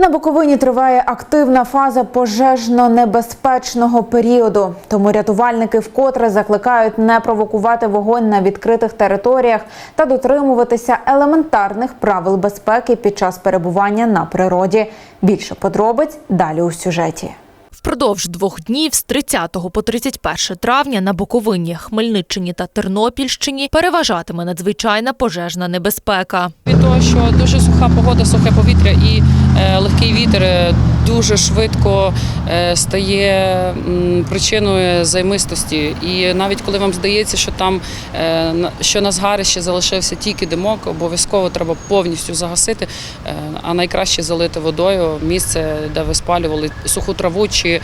На Буковині триває активна фаза пожежно-небезпечного періоду. Тому рятувальники вкотре закликають не провокувати вогонь на відкритих територіях та дотримуватися елементарних правил безпеки під час перебування на природі. Більше подробиць далі у сюжеті. Впродовж двох днів з 30 по 31 травня на Буковині, Хмельниччині та Тернопільщині переважатиме надзвичайна пожежна небезпека. Того, що дуже суха погода, сухе повітря і е, легкий вітер е, дуже швидко е, стає причиною займистості. І навіть коли вам здається, що там що на згарищі залишився тільки димок, обов'язково треба повністю загасити, а найкраще залити водою місце, де ви спалювали суху траву чи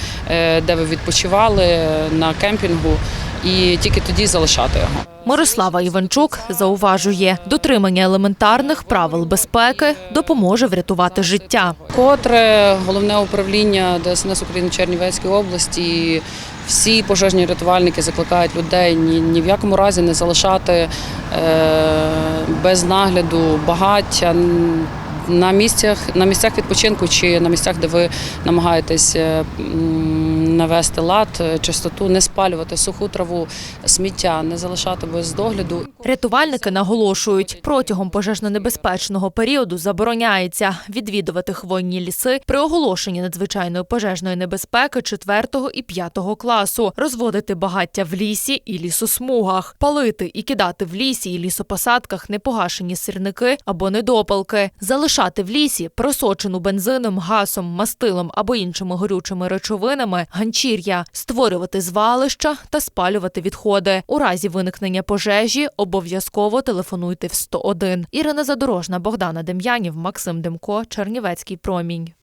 де ви відпочивали на кемпінгу, і тільки тоді залишати його. Мирослава Іванчук зауважує, дотримання елементарних правил безпеки допоможе врятувати життя. Котре головне управління ДСНС України в Чернівецькій області. Всі пожежні рятувальники закликають людей ні, ні в якому разі не залишати е, без нагляду багаття на місцях, на місцях відпочинку чи на місцях, де ви намагаєтесь е, навести лад, е, чистоту, не спалювати суху траву, сміття, не залишати без догляду. Рятувальники наголошують, протягом пожежно-небезпечного періоду забороняється відвідувати хвойні ліси при оголошенні надзвичайної пожежної небезпеки 4 і 5 класу, розводити багаття в лісі і лісосмугах, палити і кидати в лісі і лісопосадках непогашені сірники або недопалки, залишати в лісі просочену бензином, газом, мастилом або іншими горючими речовинами ганчір'я, створювати звалища та спалювати відходи. У разі виникнення пожежі обов'язково телефонуйте в 101. Ірина Задорожна, Богдана Дем'янів, Максим Демко, Чернівецький промінь.